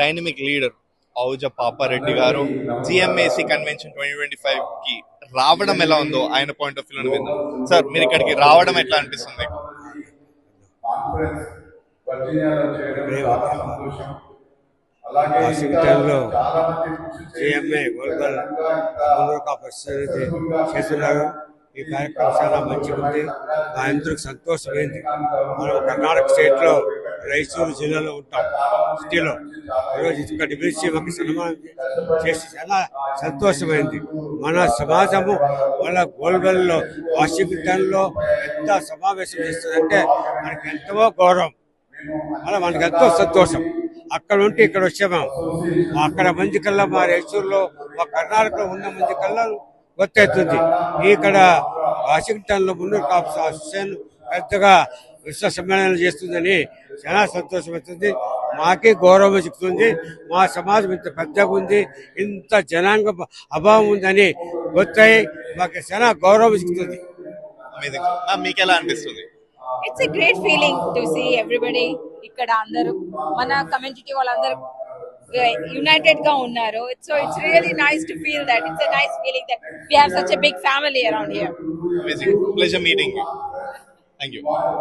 Dynamic leader ఔజ Papareddy గారు GMAC convention twenty twenty ఫైవ్కి రావడం ఎలా ఉందో ఆయన పాయింట్ ఆఫ్ వ్యూ విందాం. సార్ మీరు ఇక్కడికి రావడం ఎట్లా అనిపిస్తుంది? వాషింగ్టన్లో జిఎంఏ గోల్గల్ చేస్తున్నారు. ఈ కార్యక్రమం చాలా మంచిగా ఉంది. మా అందరికి సంతోషమైంది. మనం కర్ణాటక స్టేట్లో రైచూరు జిల్లాలో ఉంటాం. సిటీలో ఈరోజు ఇక్కడ పిలిచి మాకు సన్మానం చేసి చాలా సంతోషమైంది. మన సమాజము మన గోల్గల్లో వాషింగ్టన్లో ఎంత సమావేశం చేస్తుందంటే మనకి ఎంతో గౌరవం. అలా మనకు ఎంతో సంతోషం. అక్కడ ఉంటే ఇక్కడ వచ్చాము అక్కడ మంది కల్లా మా రైచూరులో మా కర్ణాటకలో ఉన్న మంది కల్లా గుర్తవుతుంది ఇక్కడ వాషింగ్టన్లో మున్నూరు కాపు అసోసియేషన్ పెద్దగా విశ్వ సమ్మేళనాలు చేస్తుందని చాలా సంతోషం అవుతుంది మాకే గౌరవం చెప్తుంది మా సమాజం ఇంత పెద్దగా ఉంది. ఇంత జనాంగ అభావం ఉందని గుర్తయి మాకు చాలా గౌరవం మీకు ఎలా అనిపిస్తుంది? It's a great feeling to see everybody ఇక్కడ అందరూ మన కమ్యూనిటీ వాళ్ళందరూ యునైటెడ్గా ఉన్నారు. So it's really nice to feel that it's a nice feeling that we have such a big family around here amazing pleasure meeting thank you